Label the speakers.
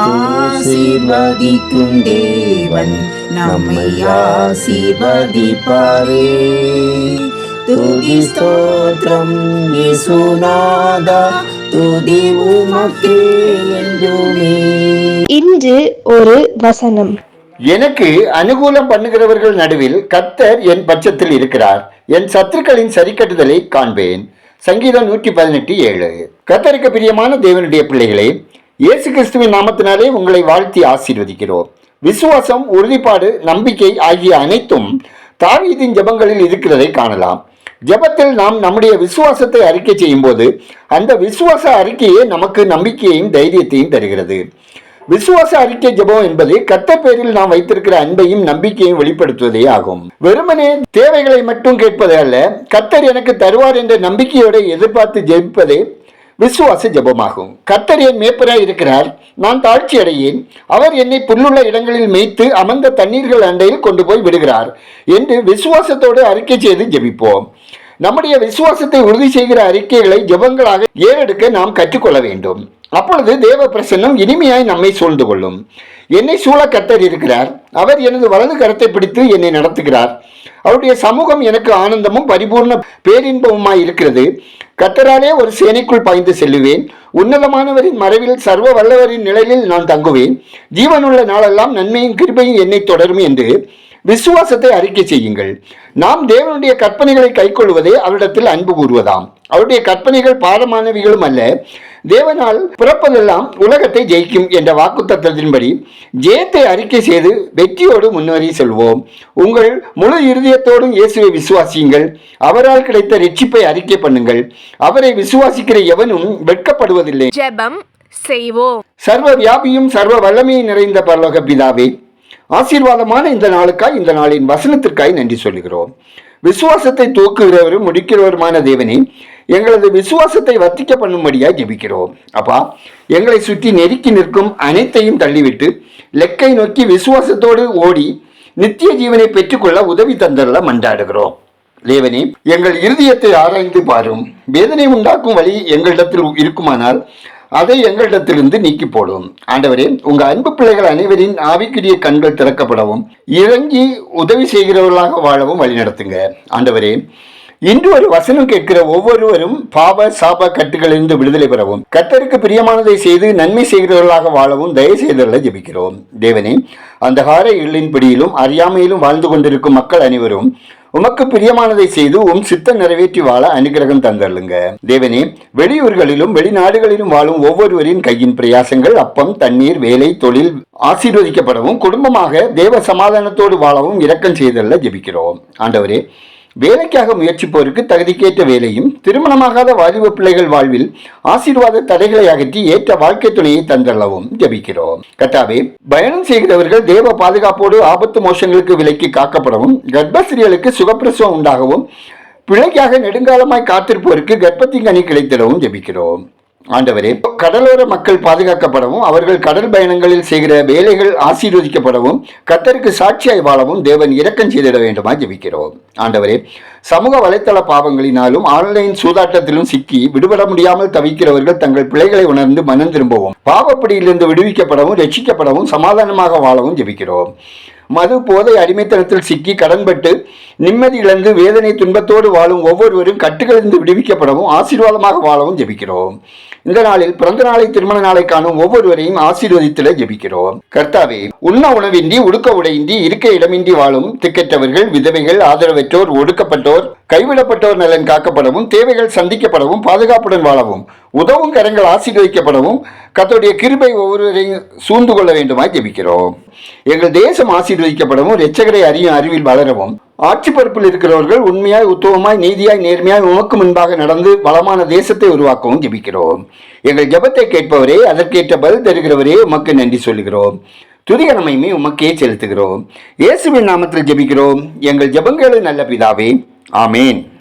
Speaker 1: ஆசீர்வதிக்கும் தேவன் நம்மை ஆசீர்வதிப்பாரே. துதி ஸ்தோத்திரம் இயேசுநாதா துதி உமக்கே என்றுமே.
Speaker 2: இன்று ஒரு வசனம்.
Speaker 3: எனக்கு அனுகூலம் பண்ணுகிறவர்கள் நடுவில் கர்த்தர் என் பட்சத்தில் இருக்கிறார். என் சத்துருக்களின் சரிக்கட்டுதலை காண்பேன். சங்கீதம் நூற்றி பதினெட்டு ஏழு. கர்த்தருக்கு பிரியமான தேவனுடைய பிள்ளைகளே இயேசு கிறிஸ்துவின் நாமத்தினாலே உங்களை வாழ்த்தி ஆசீர்வதிக்கிறோம். விசுவாசம் உறுதிப்பாடு நம்பிக்கை ஆகிய அனைத்தும் தாவீதின் ஜெபங்களில் இருக்கிறதை காணலாம். ஜெபத்தில் நாம் நம்முடைய விசுவாசத்தை அறிக்கை செய்யும்போது அந்த விசுவாச அறிக்கையே நமக்கு நம்பிக்கையையும் தைரியத்தையும் தருகிறது. விசுவாச அறிக்கை ஜெபம் என்பது கர்த்தர் பேரில் நாம் வைத்திருக்கிற அன்பையும் நம்பிக்கையும் வெளிப்படுத்துவதே ஆகும். வெறுமனே தேவைகளை மட்டும் கேட்பது அல்ல கர்த்தர் எனக்கு தருவார் என்ற நம்பிக்கையோடு எதிர்பார்த்து ஜெபிப்பதே விசுவாச ஜெபமாகும் கர்த்தர் என் மேப்பராய் இருக்கிறார். நான் தாழ்ச்சி அடையேன் அவர் என்னை புல்லுள்ள இடங்களில் மேய்த்து அமர்ந்த தண்ணீர்கள் அண்டையில் கொண்டு போய் விடுகிறார் என்று விசுவாசத்தோடு அறிக்கை செய்து ஜெபிப்போம். நம்முடைய விசுவாசத்தை உறுதி செய்கிற அறிக்கைகளை ஜெபங்களாக ஏறெடுக்க நாம் கற்றுக்கொள்ள வேண்டும். அப்பொழுது தேவ பிரசன்னம் இனிமையாய் நம்மை சூழ்ந்து கொள்ளும். என்னை சூழ கர்த்தர் இருக்கிறார். அவர் எனது வலது கரத்தை பிடித்து என்னை நடத்துகிறார். அவருடைய சமூகம் எனக்கு ஆனந்தமும் பரிபூர்ண பேரின்பமுமாய் இருக்கிறது. கட்டராலே ஒரு சேனைக்குள் பாய்ந்து செல்லுவேன். உன்னதமானவரின் மறைவில் சர்வ வல்லவரின் நிழலில் நான் தங்குவேன். ஜீவனுள்ள நாளெல்லாம் நன்மையும் கிருபையும் என்னை தொடரும் என்று விசுவாசத்தை அறிக்கை செய்யுங்கள். நாம் தேவனுடைய கற்பனைகளை கைக்கொள்வதே அவரிடத்தில் அன்பு கூறுவதாம். அவருடைய கற்பனைகள் பாரமானவிகளும் அல்ல. தேவனால் பிறப்பதெல்லாம் உலகத்தை ஜெயிக்கும் என்ற வாக்குத்தத்தத்தின்படி ஜெயத்தை அறிக்கை செய்து வெற்றியோடு முன்னேறி செல்வோம். உங்கள் முழு இருதயத்தோடும் இயேசுவை விசுவாசியுங்கள். அவரால் கிடைத்த ரட்சிப்பை அறிக்கை பண்ணுங்கள். அவரை விசுவாசிக்கிற எவனும் வெட்கப்படுவதில்லை.
Speaker 4: ஜெபம் செய்வோம்.
Speaker 3: சர்வ வியாபியும் சர்வ வல்லமையும் நிறைந்த பரலோக பிதாவே ஆசீர்வாதமான இந்த நாளுக்காய் இந்த நாளின் வசனத்திற்காய் நன்றி சொல்லுகிறோம். விசுவாசத்தை தூக்குகிறவரும் முடிக்கிறவருமான தேவனே எங்களது விசுவாசத்தை வர்த்திக்க பண்ணும்படியாக ஜெபிக்கிறோம். அப்பா எங்களை சுற்றி நெருக்கி நிற்கும் அனைத்தையும் தள்ளிவிட்டு லெக்கை நோக்கி விசுவாசத்தோடு ஓடி நித்திய ஜீவனை பெற்றுக்கொள்ள உதவி தந்தரல மன்றாடுகிறோம். தேவனே எங்கள் இருதயத்தை ஆராய்ந்து பாரும். வேதனை உண்டாக்கும் வழி எங்களிடத்தில் இருக்குமானால் அதை எங்களிடத்திலிருந்து நீக்கி போடும் ஆண்டவரே உங்கள் அன்பு பிள்ளைகள் அனைவரின் ஆவிக்குரிய கண்கள் திறக்கப்படவும் இறங்கி உதவி செய்கிறவர்களாக வாழவும் வழிநடத்துங்க ஆண்டவரே இன்று ஒரு வசனம் கேட்கிற ஒவ்வொருவரும் பாப சாப கட்டுகளிலிருந்து விடுதலை பெறவும் கத்தருக்கு பிரியமானதை செய்து நன்மை செய்கிறவர்களாக வாழவும் தயவு செய்தவர்களை ஜபிக்கிறோம். தேவனே அந்த கார இருளின்படியிலும் அறியாமையிலும் வாழ்ந்து கொண்டிருக்கும் மக்கள் அனைவரும் உமக்கு பிரியமானதை செய்து உம் சித்தம் நிறைவேற்றி வாழ அனுகிரகம் தந்தருளுங்க. தேவனே வெளியூர்களிலும் வெளிநாடுகளிலும் வாழும் ஒவ்வொருவரின் கையின் பிரயாசங்கள் அப்பம் தண்ணீர் வேலை தொழில் ஆசீர்வதிக்கப்படவும் குடும்பமாக தேவ சமாதானத்தோடு வாழவும் இரக்கம் செய்தல்ல ஜெபிக்கிறோம். ஆண்டவரே வேலைக்காக முயற்சிப்போருக்கு தகுதிக்கேற்ற வேலையும் திருமணமாகாத வாலிப பிள்ளைகள் வாழ்வில் ஆசீர்வாத தடைகளை அகற்றி ஏற்ற வாழ்க்கை துணையை தந்தள்ளவும் ஜபிக்கிறோம். கட்டாவே பயணம் செய்கிறவர்கள் தேவ பாதுகாப்போடு ஆபத்து மோஷங்களுக்கு விலக்கி காக்கப்படவும் கர்ப்பஸ்திரிகளுக்கு சுகப்பிரசவம் உண்டாகவும் பிள்ளைக்காக நெடுங்காலமாய் காத்திருப்போருக்கு கர்ப்பத்தின் கனி கிடைத்திடவும் ஜபிக்கிறோம். ஆண்டவரே கடலோர மக்கள் பாதுகாக்கப்படவும் அவர்கள் கடல் பயணங்களில் செய்கிற வேலைகள் ஆசீர்வதிக்கப்படவும் கத்தருக்கு சாட்சியாய் வாழவும் தேவன் இரக்கம் செய்திட வேண்டுமா ஜெபிக்கிறோம். ஆண்டவரே சமூக வலைத்தள பாவங்களினாலும் ஆன்லைன் சூதாட்டத்திலும் சிக்கி விடுபட முடியாமல் தவிக்கிறவர்கள் தங்கள் பிள்ளைகளை உணர்ந்து மனம் திரும்பவும். பாவப்படியிலிருந்து விடுவிக்கப்படவும் ரட்சிக்கப்படவும் சமாதானமாக வாழவும் ஜெபிக்கிறோம். மது போதை அடிமைத்தனத்தில் சிக்கி கடன்பட்டு நிம்மதி இழந்து வேதனை துன்பத்தோடு வாழும் ஒவ்வொருவரும் கட்டுகளிலிருந்து விடுவிக்கப்படவும் ஆசீர்வாதமாக வாழவும் ஜெபிக்கிறோம். இந்த நாளில் பிறந்த நாளை திருமண நாளை காணும் ஒவ்வொருவரையும் ஆசீர்வதித்திட ஜெபிக்கிறோம். கர்த்தாவே உண்ண உணவின்றி உடுக்க உடையின்றி இருக்க இடமின்றி வாழும் திக்கற்றவர்கள் விதவைகள் ஆதரவற்றோர் ஒடுக்கப்பட்டோர் கைவிடப்பட்டோர் நலன் காக்கப்படவும் தேவைகள் சந்திக்கப்படவும் பாதுகாப்புடன் வாழவும் உதவும் கரங்கள் ஆசீர்வதிக்கப்படவும் கத்தோடைய கிருபை ஒவ்வொருவரையும் சூழ்ந்து கொள்ள வேண்டுமாய் ஜெபிக்கிறோம். எங்கள் தேசம் ஆசீர்வதிக்கப்படவும் இரட்சகரை அறியும் அறிவில் வளரவும் ஆட்சி பொறுப்பில் இருக்கிறவர்கள் உண்மையாய் உத்தவமாய் நீதியாய் நேர்மையாய் உமக்கு முன்பாக நடந்து வளமான தேசத்தை உருவாக்கவும் ஜெபிக்கிறோம். எங்கள் ஜபத்தை கேட்பவரே அதற்கேற்ற பதில் தருகிறவரே உமக்கு நன்றி சொல்லுகிறோம். துதிகனமையுமே உமக்கே செலுத்துகிறோம். இயேசுவின் நாமத்தில் ஜெபிக்கிறோம். எங்கள் ஜெபங்களும் நல்ல பிதாவே. ஆமேன்.